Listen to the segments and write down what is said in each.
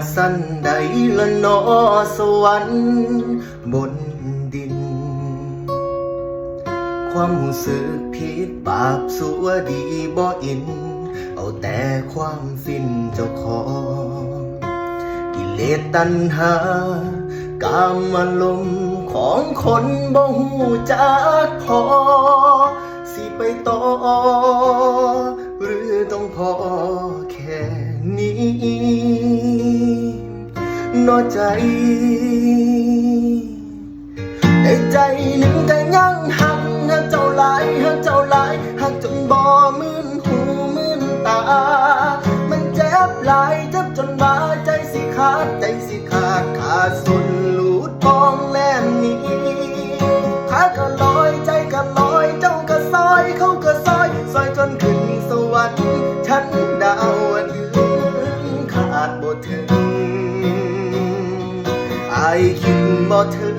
ดสั้นใดละนอสวรรค์บนดิน ความหูสึกผิดบาปสัวดีบ่อิน เอาแต่ความฟินเจ้าของกิเลสตัณหากามอารมณ์ของคนบ่หูจักพอ สิไปต่อ หรือต้องพอแค่นี้ นอใจ ในใจหนึ่งก็ยังหักหักเจ้าหลายหักเจ้าหลายหักจนบ่มืนหูมืนตา มันเจ็บหลายเจ็บจนบาใจสิขาดใจสิขาดขาดสุด คิดบ่ถึง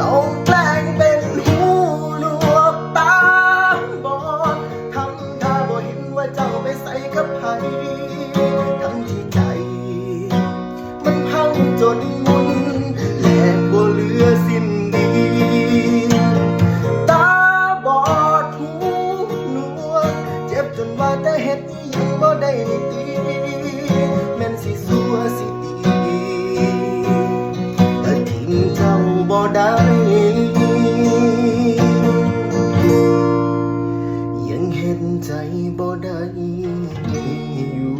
ต้องแกลงเป็นหูลวกตาบอดทำท่าบ่เห็นว่าเจ้าไปใส่กับไผทั้งที่ใจ มันพังจนมุนแหลกบ่เหลือสินดีตาบอดหูหนวกเจ็บจนว่าแต่เฮ็ดอี บ่ได้ตีแม่นสิสัวสิตีแต่ทิ้งเจ้าบ่ได้ยังเห็นใจบ่ได้อยู่